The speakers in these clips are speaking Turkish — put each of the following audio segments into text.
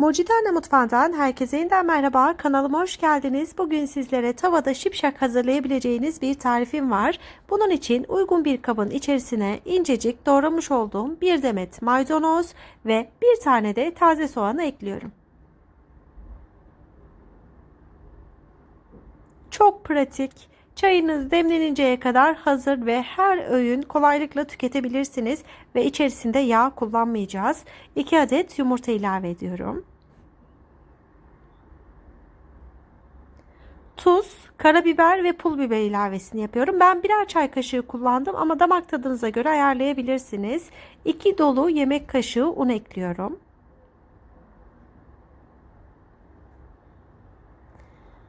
Mucide Anne Mutfağı'ndan herkese yeniden merhaba. Kanalıma hoş geldiniz. Bugün sizlere tavada şipşak hazırlayabileceğiniz bir tarifim var. Bunun için uygun bir kabın içerisine incecik doğramış olduğum bir demet maydanoz ve bir tane de taze soğanı ekliyorum. Çok pratik. Çayınız demleninceye kadar hazır ve her öğün kolaylıkla tüketebilirsiniz ve içerisinde yağ kullanmayacağız. 2 adet yumurta ilave ediyorum. Tuz, karabiber ve pul biber ilavesini yapıyorum. Ben birer çay kaşığı kullandım ama damak tadınıza göre ayarlayabilirsiniz. 2 dolu yemek kaşığı un ekliyorum.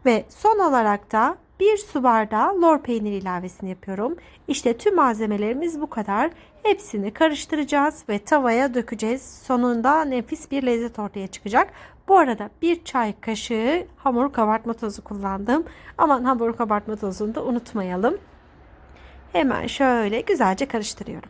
Ve son olarak da 1 su bardağı lor peynir ilavesini yapıyorum. İşte tüm malzemelerimiz bu kadar. Hepsini karıştıracağız ve tavaya dökeceğiz. Sonunda nefis bir lezzet ortaya çıkacak. Bu arada bir çay kaşığı hamur kabartma tozu kullandım. Aman hamur kabartma tozunu da unutmayalım. Hemen şöyle güzelce karıştırıyorum.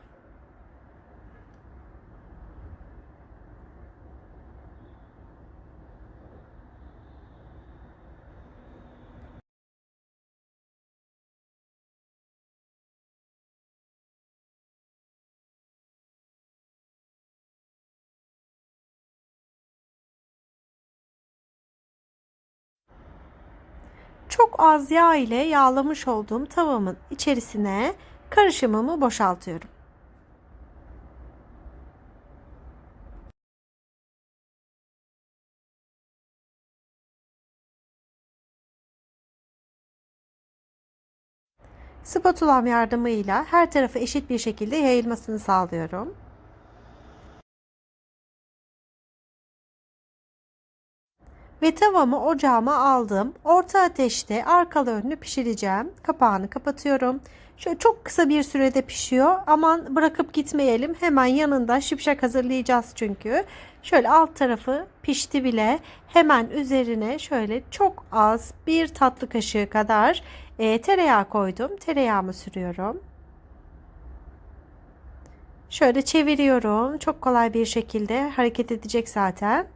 Çok az yağ ile yağlamış olduğum tavamın içerisine karışımımı boşaltıyorum. Spatulam yardımıyla her tarafı eşit bir şekilde yayılmasını sağlıyorum. Ve tavamı ocağıma aldım. Orta ateşte arkalı önlü pişireceğim. Kapağını kapatıyorum. Şöyle çok kısa bir sürede pişiyor. Aman bırakıp gitmeyelim. Hemen yanında şipşak hazırlayacağız çünkü. Şöyle alt tarafı pişti bile. Hemen üzerine şöyle çok az bir tatlı kaşığı kadar e, tereyağı koydum. Tereyağımı sürüyorum. Şöyle çeviriyorum. Çok kolay bir şekilde hareket edecek zaten.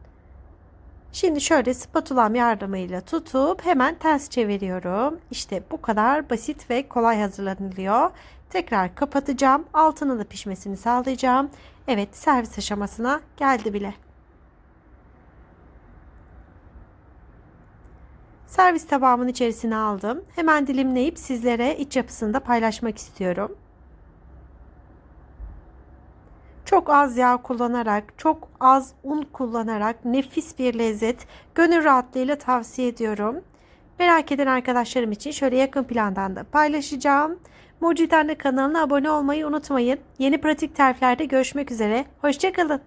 Şimdi şöyle spatulam yardımıyla tutup hemen ters çeviriyorum. İşte bu kadar basit ve kolay hazırlanılıyor. Tekrar kapatacağım. Altını da pişmesini sağlayacağım. Evet servis aşamasına geldi bile. Servis tabağımın içerisine aldım. Hemen dilimleyip sizlere iç yapısını da paylaşmak istiyorum. Çok az yağ kullanarak, çok az un kullanarak nefis bir lezzet gönül rahatlığıyla tavsiye ediyorum. Merak eden arkadaşlarım için şöyle yakın plandan da paylaşacağım. Mucit kanalına abone olmayı unutmayın. Yeni pratik tariflerde görüşmek üzere. Hoşçakalın.